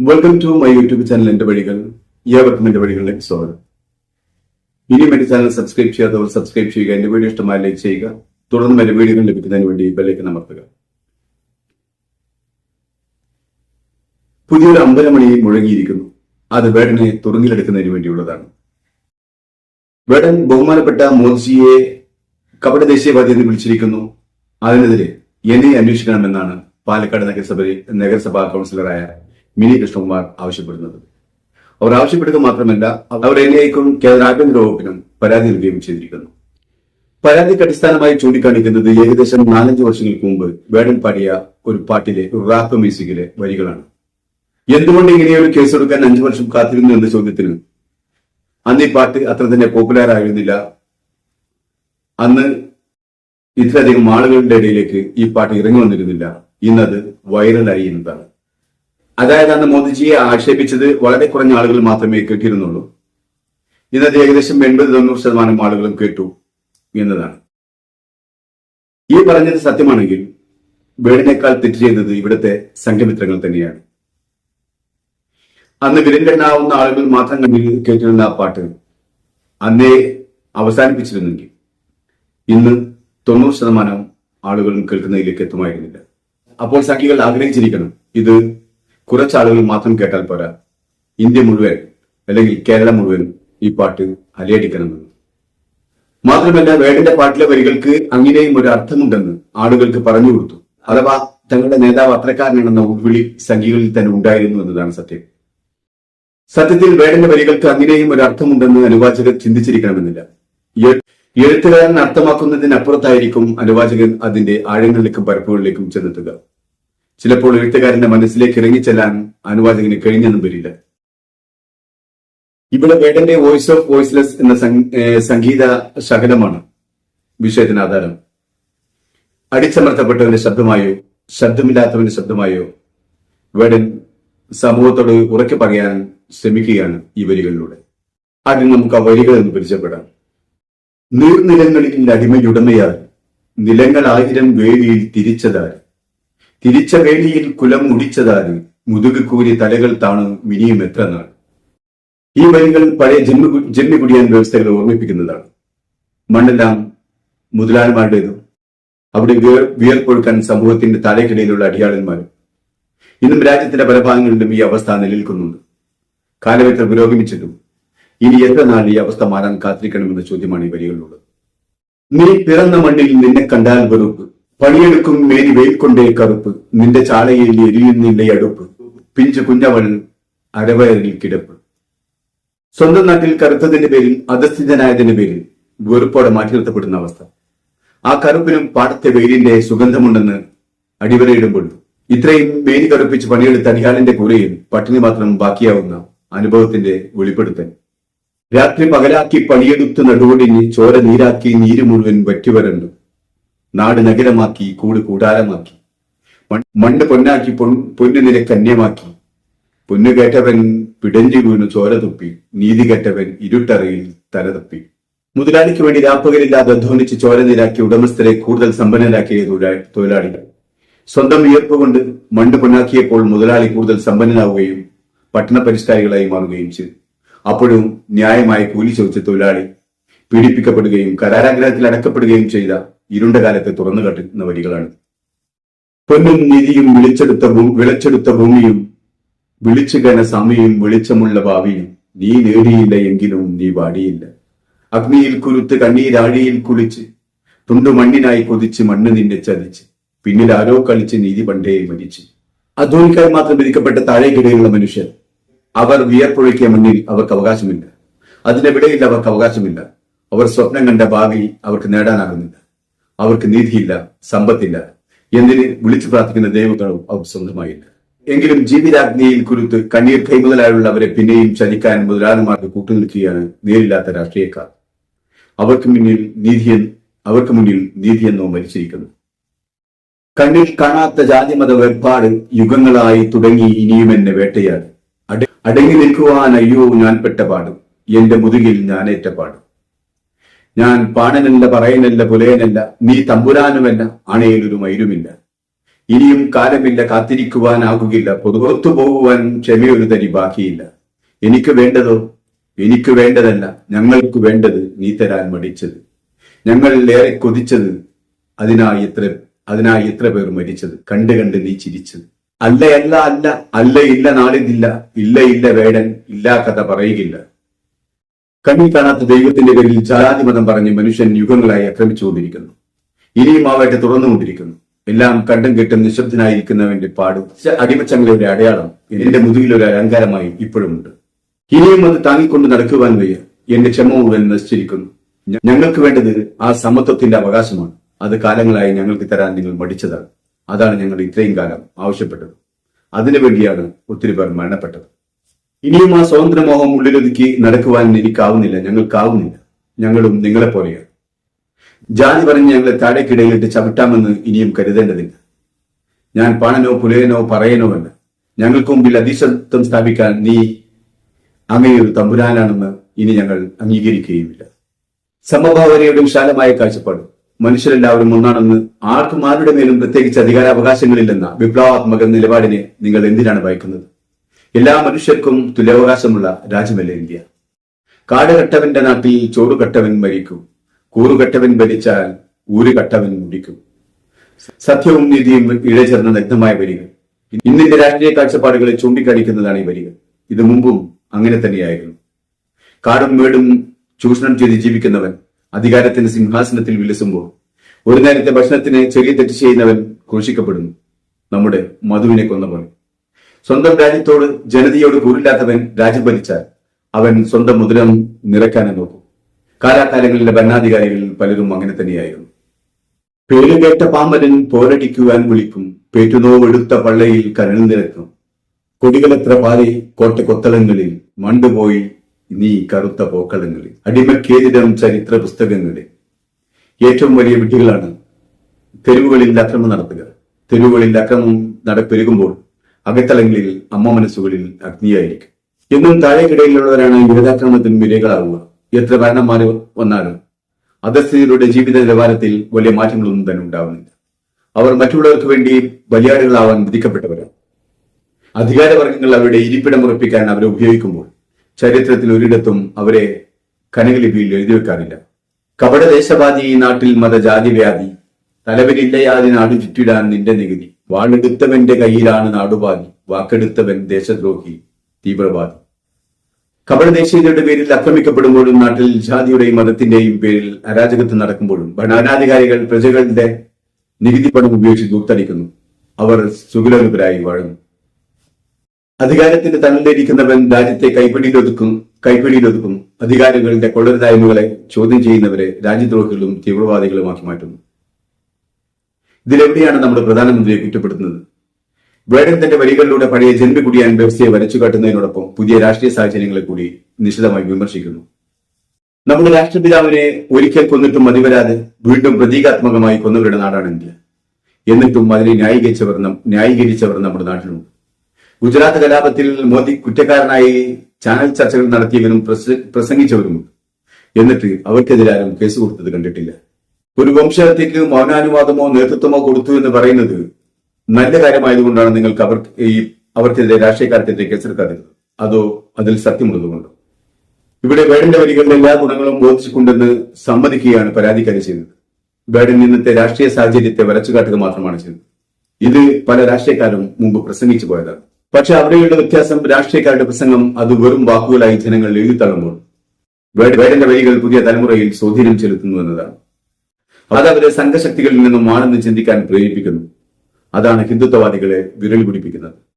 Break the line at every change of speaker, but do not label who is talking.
Welcome to my YouTube channel എന്റെ വഴികൾ. ഏവർക്കും എന്റെ വഴികളിലേക്ക് സ്വാഗതം. ഇനിയും എന്റെ ചാനൽ സബ്സ്ക്രൈബ് ചെയ്യാത്തവർ സബ്സ്ക്രൈബ് ചെയ്യുക. എന്റെ വീഡിയോ ഇഷ്ടമായി ലൈക്ക് ചെയ്യുക. തുടർന്ന് എന്റെ വീഡിയോകൾ ലഭിക്കുന്നതിന് വേണ്ടി ബെല്ലേക്ക് അമർത്തുക. പുതിയൊരു അമ്പലമണി മുഴങ്ങിയിരിക്കുന്നു. അത് വേടനെ തുറങ്ങിലെടുക്കുന്നതിന് വേണ്ടിയുള്ളതാണ്. വേടൻ ബഹുമാനപ്പെട്ട മോദിജിയെ കപട ദേശീയവാദി എന്ന് വിളിച്ചിരിക്കുന്നു. അതിനെതിരെ എന്നെ അന്വേഷിക്കണമെന്നാണ് പാലക്കാട് നഗരസഭ നഗരസഭാ കൗൺസിലറായ മിനി കൃഷ്ണകുമാർ ആവശ്യപ്പെടുന്നത്. അവർ ആവശ്യപ്പെടുക മാത്രമല്ല അവർ എൻ ഐക്കും കേന്ദ്ര ആഭ്യന്തര വകുപ്പിനും പരാതി നൽകുകയും ചെയ്തിരിക്കുന്നു. പരാതിക്ക് അടിസ്ഥാനമായി ചൂണ്ടിക്കാണിക്കുന്നത് ഏകദേശം നാലഞ്ച് വർഷങ്ങൾക്ക് മുമ്പ് വേടൻ പാടിയ ഒരു പാട്ടിലെ ഒരു റാപ്പ് മ്യൂസിക്കിലെ വരികളാണ്. എന്തുകൊണ്ട് ഇങ്ങനെയൊരു കേസെടുക്കാൻ അഞ്ചു വർഷം കാത്തിരുന്നു എന്ന ചോദ്യത്തിന് അന്ന് ഈ പാട്ട് അത്ര തന്നെ പോപ്പുലർ ആയിരുന്നില്ല. അന്ന് ഇത്രയധികം ആളുകളുടെ ഇടയിലേക്ക് ഈ പാട്ട് ഇറങ്ങി വന്നിരുന്നില്ല. ഇന്നത് വൈറലായി എന്നതാണ്. അതായത് അന്ന് മോദിജിയെ ആക്ഷേപിച്ചത് വളരെ കുറഞ്ഞ ആളുകൾ മാത്രമേ കേട്ടിരുന്നുള്ളൂ. ഇന്നത് ഏകദേശം എൺപത് തൊണ്ണൂറ് ശതമാനം ആളുകളും കേട്ടു എന്നതാണ്. ഈ പറഞ്ഞത് സത്യമാണെങ്കിൽ വേടിനേക്കാൾ തെറ്റ് ചെയ്തത് ഇവിടുത്തെ സംഘമിത്രങ്ങൾ തന്നെയാണ്. അന്ന് വിരങ്കണ്ണാവുന്ന ആളുകൾ മാത്രം കേട്ടിരുന്ന ആ പാട്ട് അന്നേ അവസാനിപ്പിച്ചിരുന്നെങ്കിൽ ഇന്ന് തൊണ്ണൂറ് ശതമാനം ആളുകളും കേൾക്കുന്നതിലേക്ക് എത്തുമായിരുന്നില്ല. അപ്പോൾ സംഖ്യകൾ ആഗ്രഹിച്ചിരിക്കണം ഇത് കുറച്ചാളുകൾ മാത്രം കേട്ടാൽ പോരാ. ഇന്ത്യ മുഴുവൻ അല്ലെങ്കിൽ കേരളം മുഴുവൻ ഈ പാട്ട് അലയടിക്കണമെന്ന്. മാത്രമല്ല വേടിന്റെ പാട്ടിലെ വരികൾക്ക് അങ്ങനെയും ഒരു അർത്ഥമുണ്ടെന്ന് ആളുകൾക്ക് പറഞ്ഞു കൊടുത്തു. അഥവാ തങ്ങളുടെ നേതാവ് അത്രക്കാരനാണെന്ന ഉൾവിളി സംഖ്യകളിൽ തന്നെ ഉണ്ടായിരുന്നു എന്നതാണ് സത്യം. സത്യത്തിൽ വേടന്റെ വരികൾക്ക് അങ്ങനെയും ഒരു അർത്ഥമുണ്ടെന്ന് അനുവാചകർ ചിന്തിച്ചിരിക്കണമെന്നില്ല. എഴുത്തുകാരൻ അർത്ഥമാക്കുന്നതിനപ്പുറത്തായിരിക്കും അനുവാചകൻ അതിന്റെ ആഴങ്ങളിലേക്കും പരപ്പുകളിലേക്കും ചെന്നെത്തുക. ചിലപ്പോൾ എഴുത്തുകാരന്റെ മനസ്സിലേക്ക് ഇറങ്ങിച്ചെല്ലാൻ അനുവാചകന് കഴിഞ്ഞെന്നും വരില്ല. ഇവിടെ വേടന്റെ വോയിസ് ഓഫ് വോയിസ്ലെസ് എന്ന സംഗീത ശകലമാണ് വിഷയത്തിന് ആധാരം. അടിച്ചമർത്തപ്പെട്ടവന്റെ ശബ്ദമായോ ശബ്ദമില്ലാത്തവന്റെ ശബ്ദമായോ വേടൻ സമൂഹത്തോട് ഉറക്കെ പറയാൻ ശ്രമിക്കുകയാണ് ഈ വരികളിലൂടെ. ആദ്യം നമുക്ക് ആ വരികൾ എന്ന് പരിചയപ്പെടാം. നീർനിലങ്ങളിൽ അടിമയുടമയാൽ നിലങ്ങൾ ആയിരം വേദിയിൽ തിരിച്ചതാര് തിരിച്ച വേലിയിൽ കുലം മുടിച്ചതാര് മുതുക് കൂരി തലകൾ താണു മിനിയും എത്ര നാൾ. ഈ വരികൾ പഴയ ജന്മ ജന്മികുടിയാൻ വ്യവസ്ഥകളെ ഓർമ്മിപ്പിക്കുന്നതാണ്. മണ്ണെല്ലാം മുതലാളിമാരുടേതും. അവിടെ വിയർ വിയർപ്പൊഴുക്കാൻ സമൂഹത്തിന്റെ തലയ്ക്കിടയിലുള്ള അടിയാളന്മാരും. ഇന്നും രാജ്യത്തിന്റെ പല ഭാഗങ്ങളിലും ഈ അവസ്ഥ നിലനിൽക്കുന്നുണ്ട്. കാലവേത്ര പുരോഗമിച്ചിട്ടും ഇനി എത്ര നാൾ ഈ അവസ്ഥ മാറാൻ കാത്തിരിക്കണമെന്ന ചോദ്യമാണ് ഈ വരികളിലുള്ളത്. നീ പിറന്ന മണ്ണിൽ നിന്നെ കണ്ടാൽ വെറുപ്പ്. പണിയെടുക്കും മേനി വെയിൽ കൊണ്ടേ കറുപ്പ്. നിന്റെ ചാലയിൽ എരിയുന്നില്ല അടുപ്പ്. പിഞ്ചു കുഞ്ഞവൾ അരവയറിൽ കിടപ്പ്. സ്വന്തം നാട്ടിൽ കറുത്തതിന്റെ പേരിൽ അധസ്ഥിതനായതിന്റെ പേരിൽ വെറുപ്പോടെ മാറ്റി നിർത്തപ്പെടുന്ന അവസ്ഥ. ആ കറുപ്പിനും പാടത്തെ വെയിലിന്റെ സുഗന്ധമുണ്ടെന്ന് അടിവരയിടുമ്പോൾ ഇത്രയും മേനി കറുപ്പിച്ച് പണിയെടുത്ത അടിയാളിന്റെ കൂരയിൽ പട്ടിണി മാത്രം ബാക്കിയാവുന്ന അനുഭവത്തിന്റെ വെളിപ്പെടുത്തൽ. രാത്രി പകലാക്കി പണിയെടുത്ത് നടുവൊടിഞ്ഞ് ചോര നീരാക്കി നീര് മുഴുവൻ വറ്റിവരണ്ടു. നാട് നഗരമാക്കി കൂട് കൂടാരമാക്കി. മണ്ണ് പൊന്നാക്കി പൊൻ- പൊന്നു നില കന്യമാക്കി. പൊന്നു കേട്ടവൻ പിടഞ്ഞു വീണു ചോര തുപ്പി. നീതി കെട്ടവൻ ഇരുട്ടറയിൽ തല തപ്പി. മുതലാളിക്ക് വേണ്ടി രാപ്പകലില്ലാതെ അധ്വാനിച്ച് ചോര നീരാക്കി ഉടമസ്ഥരെ കൂടുതൽ സമ്പന്നരാക്കിയ തൊഴിലാ- തൊഴിലാളികൾ സ്വന്തം വിയർപ്പ് കൊണ്ട് മണ്ണ് പൊന്നാക്കിയപ്പോൾ മുതലാളി കൂടുതൽ സമ്പന്നനാവുകയും പട്ടണ പരിഷ്കാരികളായി മാറുകയും ചെയ്തു. അപ്പോഴും ന്യായമായി കൂലി ചോദിച്ച തൊഴിലാളി പീഡിപ്പിക്കപ്പെടുകയും കരാരാഗ്രഹത്തിൽ അടക്കപ്പെടുകയും ചെയ്ത ഇരുണ്ട കാലത്തെ തുറന്നു കാട്ടുന്ന വരികളാണ്. പൊന്നും നിധിയും വിളിച്ചെടുത്ത വിളച്ചെടുത്ത ഭൂമിയും വിളിച്ചു കന സമയം വെളിച്ചമുള്ള ഭാവിയും നീ നേടിയില്ല എങ്കിലും നീ വാടിയില്ല. അഗ്നിയിൽ കുരുത്ത് കണ്ണീരാഴിയിൽ കുളിച്ച് തുണ്ടു മണ്ണിനായി കൊതിച്ച് മണ്ണ് നിന്നെ ചതിച്ച്. പിന്നിൽ ആരോ കളിച്ച് നീതി പണ്ടേ മരിച്ചു. അധ്വാനിക്കാൻ മാത്രം വിധിക്കപ്പെട്ട താഴേക്കിടയിലുള്ള മനുഷ്യർ. അവർ വിയർപ്പൊഴുക്കിയ മണ്ണിൽ അവർക്ക് അവകാശമില്ല. അതിനെവിടെയിൽ അവർക്ക് അവകാശമില്ല. അവർ സ്വപ്നം കണ്ട ഭാവി അവർക്ക് നേടാനാകുന്നില്ല. അവർക്ക് നീതിയില്ല സമ്പത്തില്ല. എന്തിന് വിളിച്ചു പ്രാർത്ഥിക്കുന്ന ദൈവങ്ങളും അവർ സ്വന്തമായില്ല. എങ്കിലും ജീവിതാഗ്നിയിൽ കുരുത്ത് കണ്ണീർ കൈമുതലായുള്ളവരെ പിന്നെയും ചതിക്കാൻ മുതലാളിമാർക്ക് കൂട്ടുനിൽക്കുകയാണ് നേരില്ലാത്ത രാഷ്ട്രീയക്കാർ. അവർക്ക് മുന്നിൽ നീതിയൻ അവർക്ക് മുന്നിൽ നീതിയെന്നോ മരിച്ചിരിക്കുന്നു. കണ്ണിൽ കാണാത്ത ജാതിമത വേർപാട് യുഗങ്ങളായി തുടങ്ങി ഇനിയും എന്നെ വേട്ടയാട്. അടങ്ങി നിൽക്കുവാൻ അയ്യോ ഞാൻ പെട്ട പാടും. എന്റെ മുതുകിൽ ഞാനേറ്റ പാടും. ഞാൻ പാണനല്ല പറയനല്ല പുലയനല്ല നീ തമ്പുരാനുമല്ല അണയിലൊരു മൈരുമില്ല ഇനിയും കാലമില്ല കാത്തിരിക്കുവാനാകുകില്ല പൊതുപുറത്തു പോകുവാൻ ക്ഷമയൊരു തരി ബാക്കിയില്ല. എനിക്ക് വേണ്ടതോ? എനിക്ക് വേണ്ടതല്ല ഞങ്ങൾക്ക് വേണ്ടത് നീ തരാൻ മടിച്ചത്. ഞങ്ങൾ ഏറെ കൊതിച്ചത് അതിനായി എത്ര അതിനായി എത്ര പേർ മരിച്ചത്? കണ്ട് കണ്ട് നീ ചിരിച്ചത്. അല്ല അല്ല അല്ല അല്ല ഇല്ല നാളിതില്ല ഇല്ല ഇല്ല വേടൻ ഇല്ലാ കഥ പറയുകില്ല. കണ്ണിൽ കാണാത്ത ദൈവത്തിന്റെ പേരിൽ ജാതിമതം പറഞ്ഞ് മനുഷ്യൻ യുഗങ്ങളായി ആക്രമിച്ചുകൊണ്ടിരിക്കുന്നു. ഇനിയും ആവട്ടെ വേട്ട തുറന്നുകൊണ്ടിരിക്കുന്നു. എല്ലാം കണ്ടും കെട്ടും നിശബ്ദനായിരിക്കുന്നവന്റെ പാട്. അടിമച്ചങ്ങളുടെ അടയാളം എന്റെ മുതുകിൽ ഒരു അലങ്കാരമായി ഇപ്പോഴുമുണ്ട് ഇനിയും അത് താങ്ങിക്കൊണ്ട് നടക്കുവാൻ വയ്യ. എന്റെ ക്ഷമ മുഴുവൻ നശിച്ചിരിക്കുന്നു. ഞങ്ങൾക്ക് വേണ്ടത് ആ സമത്വത്തിന്റെ അവകാശമാണ്. അത് കാലങ്ങളായി ഞങ്ങൾക്ക് തരാൻ നിങ്ങൾ മടിച്ചതാണ്. അതാണ് ഞങ്ങൾ ഇത്രയും കാലം ആവശ്യപ്പെട്ടത്. അതിനു വേണ്ടിയാണ് ഒത്തിരി പേർ മരണപ്പെട്ടത്. ഇനിയും ആ സ്വാതന്ത്ര്യമോഹം ഉള്ളിലൊതുക്കി നടക്കുവാൻ എനിക്കാവുന്നില്ല. ഞങ്ങൾക്കാവുന്നില്ല. ഞങ്ങളും നിങ്ങളെ പോലെയാണ്. ജാതി പറഞ്ഞ് ഞങ്ങളെ താഴേക്കിടയിലിട്ട് ചവിട്ടാമെന്ന് ഇനിയും കരുതേണ്ടതില്ല. ഞാൻ പാണനോ പുലയനോ പറയനോ അല്ല. ഞങ്ങൾക്ക് മുമ്പിൽ അതിശബ്ദം സ്ഥാപിക്കാൻ നീ അങ്ങനെയൊരു തമ്പുരാനാണെന്ന് ഇനി ഞങ്ങൾ അംഗീകരിക്കുകയുമില്ല. സമഭാവനയുടെ വിശാലമായ കാഴ്ചപ്പാട് മനുഷ്യരെല്ലാവരും ഒന്നാണെന്ന് ആർക്കും ആരുടെ മേലും പ്രത്യേകിച്ച് അധികാരാവകാശങ്ങളില്ലെന്ന വിപ്ലവാത്മക നിലപാടിനെ നിങ്ങൾ എന്തിനാണ് ഭയക്കുന്നത്? എല്ലാ മനുഷ്യർക്കും തുല്യാവകാശമുള്ള രാജ്യമല്ലേ ഇന്ത്യ? കാടുകട്ടവന്റെ നാട്ടിൽ ചോറുകട്ടവൻ മരിക്കും. കൂറുകട്ടവൻ ഭരിച്ചാൽ ഊരുകട്ടവൻ മുടിക്കും. സത്യവും നീതിയും ഇഴചേർന്ന നഗ്നമായ വരികൾ. ഇന്നിന്റെ രാഷ്ട്രീയ കാഴ്ചപ്പാടുകളെ ചൂണ്ടിക്കാണിക്കുന്നതാണ് ഈ വരികൾ. ഇത് മുമ്പും അങ്ങനെ തന്നെയായിരുന്നു. കാടും മേടും ചൂഷണം ചെയ്ത് ജീവിക്കുന്നവൻ അധികാരത്തിന്റെ സിംഹാസനത്തിൽ വിലസുമ്പോൾ ഒരു നേരത്തെ ഭക്ഷണത്തിന് ചെറിയ തെറ്റ് ചെയ്യുന്നവൻ ക്രൂശിക്കപ്പെടുന്നു. നമ്മുടെ മധുവിനെ കൊന്ന പോലെ സ്വന്തം രാജ്യത്തോട് ജനതയോട് കൂറില്ലാത്തവൻ രാജ്യം ഭരിച്ചാൽ അവൻ സ്വന്തം മുദ്രം നിറയ്ക്കാനെ നോക്കും. കാലാകാലങ്ങളിലെ ഭരണാധികാരികളിൽ പലരും അങ്ങനെ തന്നെയായിരുന്നു. പേരുകേട്ട പാമ്പരൻ പോരടിക്കുവാൻ വിളിക്കും. പേറ്റുനോവെടുത്ത പള്ളയിൽ കരൾ നിരക്കും. കൊടികളെത്ര പാലി കോട്ട കൊത്തളങ്ങളിൽ മണ്ടുപോയി നീ കറുത്ത പോക്കളങ്ങളിൽ. അടിമക്കേതിരം ചരിത്ര പുസ്തകങ്ങളിൽ. ഏറ്റവും വലിയ വിഡ്ഢികളാണ് തെരുവുകളിൽ അക്രമം നടത്തുക. തെരുവുകളിൽ അക്രമം നടപ്പെരുകുമ്പോൾ അകത്തളങ്ങളിൽ അമ്മ മനസ്സുകളിൽ അഗ്നിയായിരിക്കും. എന്നും താഴേക്കിടയിലുള്ളവരാണ് വിരുദ്ധാക്രമണത്തിന് വിരകളാവുക എത്ര ഭരണന്മാർ വന്നാലും അധസ്ഥിതരുടെ ജീവിത നിലവാരത്തിൽ വലിയ മാറ്റങ്ങളൊന്നും തന്നെ ഉണ്ടാവുന്നില്ല. അവർ മറ്റുള്ളവർക്ക് വേണ്ടി ബലിയാടുകളാവാൻ വിധിക്കപ്പെട്ടവരാണ്. അധികാരവർഗങ്ങൾ അവരുടെ ഇരിപ്പിടം ഉറപ്പിക്കാൻ അവരെ ഉപയോഗിക്കുമ്പോൾ ചരിത്രത്തിൽ ഒരിടത്തും അവരെ കനകലിപിയിൽ എഴുതി വെക്കാറില്ല. കപടദേശവാദി ഈ നാട്ടിൽ മതജാതി വ്യാധി തലവരില്ലയാതി നാട് ചുറ്റിടാൻ നിന്റെ നികുതി. വാളെടുത്തവന്റെ കയ്യിലാണ് നാടുപാതി വാക്കെടുത്തവൻ ദേശദ്രോഹി തീവ്രവാദി. കപടദേശീയതയുടെ പേരിൽ ആക്രമിക്കപ്പെടുമ്പോഴും നാട്ടിൽ ജാതിയുടെയും മതത്തിന്റെയും പേരിൽ അരാജകത്വം നടക്കുമ്പോഴും ഭരണാധികാരികൾ പ്രജകളുടെ നികുതി പണം ഉപയോഗിച്ച് ദൂർത്തടിക്കുന്നു. അവർ സുഖലോലുപരായി വാഴുന്നു. അധികാരത്തിന്റെ തണലിലിരിക്കുന്നവൻ രാജ്യത്തെ കൈപ്പിടിയിലൊതുക്കും കൈപ്പിടിയിലൊതുക്കും അധികാരികളുടെ കൊള്ളരുതായ്മകളെ ചോദ്യം ചെയ്യുന്നവരെ രാജ്യദ്രോഹികളും തീവ്രവാദികളുമാക്കി മാറ്റുന്നു. ഇതിലെവിടെയാണ് നമ്മുടെ പ്രധാനമന്ത്രിയെ കുറ്റപ്പെടുത്തുന്നത്? വേടൻ തന്റെ വരികളിലൂടെ പഴയ ജന്മികുടിയാൻ വ്യവസ്ഥയെ വരച്ചു കാട്ടുന്നതിനോടൊപ്പം പുതിയ രാഷ്ട്രീയ സാഹചര്യങ്ങളെ കൂടി നിശിതമായി വിമർശിക്കുന്നു. നമ്മുടെ രാഷ്ട്രപിതാവിനെ ഒരിക്കൽ കൊന്നിട്ടും മതിവരാതെ വീണ്ടും പ്രതീകാത്മകമായി കൊന്നവരുടെ നാടാണ് ഇന്ത്യ. എന്നിട്ടും അതിനെ ന്യായീകരിച്ചവർ ന്യായീകരിച്ചവർ നമ്മുടെ നാട്ടിലുണ്ട്. ഗുജറാത്ത് കലാപത്തിൽ മോദി കുറ്റക്കാരനായി ചാനൽ ചർച്ചകൾ നടത്തിയവരും പ്രസ- പ്രസംഗിച്ചവരുമുണ്ട്. എന്നിട്ട് അവർക്കെതിരാരും കേസ് കൊടുത്തത് കണ്ടിട്ടില്ല. ഒരു വംശഹത്യക്ക് മൗനാനുവാദമോ നേതൃത്വമോ കൊടുത്തു എന്ന് പറയുന്നത് നല്ല കാര്യമായതുകൊണ്ടാണ് നിങ്ങൾക്ക് അവർ ഈ അവർക്കെതിരെ രാഷ്ട്രീയക്കാർക്കെതിരെ കേസെടുക്കാതിരുന്നത് അതോ അതിൽ സത്യമുള്ളതുകൊണ്ടോ? ഇവിടെ വേടന്റെ വരികളുടെ എല്ലാ ഗുണങ്ങളും ബോധിച്ചുകൊണ്ടെന്ന് സമ്മതിക്കുകയാണ് പരാതിക്കാരി ചെയ്തത്. വേടൻ ഇന്നത്തെ രാഷ്ട്രീയ സാഹചര്യത്തെ വരച്ചുകാട്ടുക മാത്രമാണ് ചെയ്യുന്നത് ഇത് പല രാഷ്ട്രീയക്കാരും മുമ്പ് പ്രസംഗിച്ചു പോയതാണ്. പക്ഷെ അവിടെയുള്ള വ്യത്യാസം രാഷ്ട്രീയക്കാരുടെ പ്രസംഗം അത് വെറും വാക്കുകളായി ജനങ്ങൾ എഴുതി തള്ളുമ്പോൾ വേടന്റെ വരികൾ പുതിയ തലമുറയിൽ സ്വാധീനം ചെലുത്തുന്നു എന്നതാണ്. അത് അവരെ സംഘശക്തികളിൽ നിന്നും ആണെന്ന് ചിന്തിക്കാൻ പ്രേരിപ്പിക്കുന്നു. അതാണ് ഹിന്ദുത്വവാദികളെ വിരൽ പിടിപ്പിക്കുന്നത്.